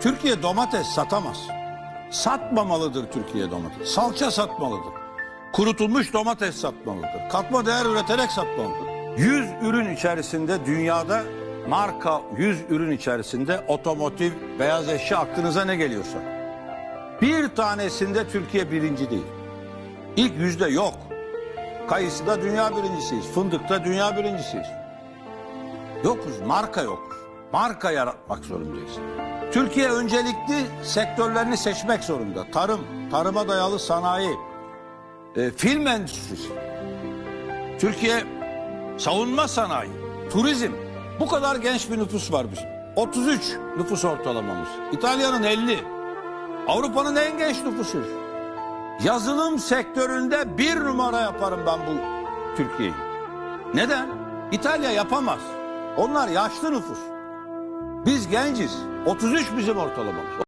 Türkiye domates satamaz. Satmamalıdır Türkiye domates. Salça satmalıdır. Kurutulmuş domates satmalıdır. Katma değer üreterek satmalıdır. 100 ürün içerisinde dünyada marka 100 ürün içerisinde otomotiv, beyaz eşya aklınıza ne geliyorsa. Bir tanesinde Türkiye birinci değil. İlk yüzde yok. Kayısıda dünya birincisiyiz. Fındıkta dünya birincisiyiz. Yokuz, marka yokuz. Marka yaratmak zorundayız. Türkiye öncelikli sektörlerini seçmek zorunda. Tarım, tarıma dayalı sanayi, e, film endüstrisi. Türkiye savunma sanayi, turizm. Bu kadar genç bir nüfus var bizim. 33 nüfus ortalamamız. İtalya'nın 50. Avrupa'nın en genç nüfusuyuz. Yazılım sektöründe bir numara yaparım ben bu Türkiye'yi. Neden? İtalya yapamaz. Onlar yaşlı nüfus. Biz genciz. 33 bizim ortalamamız.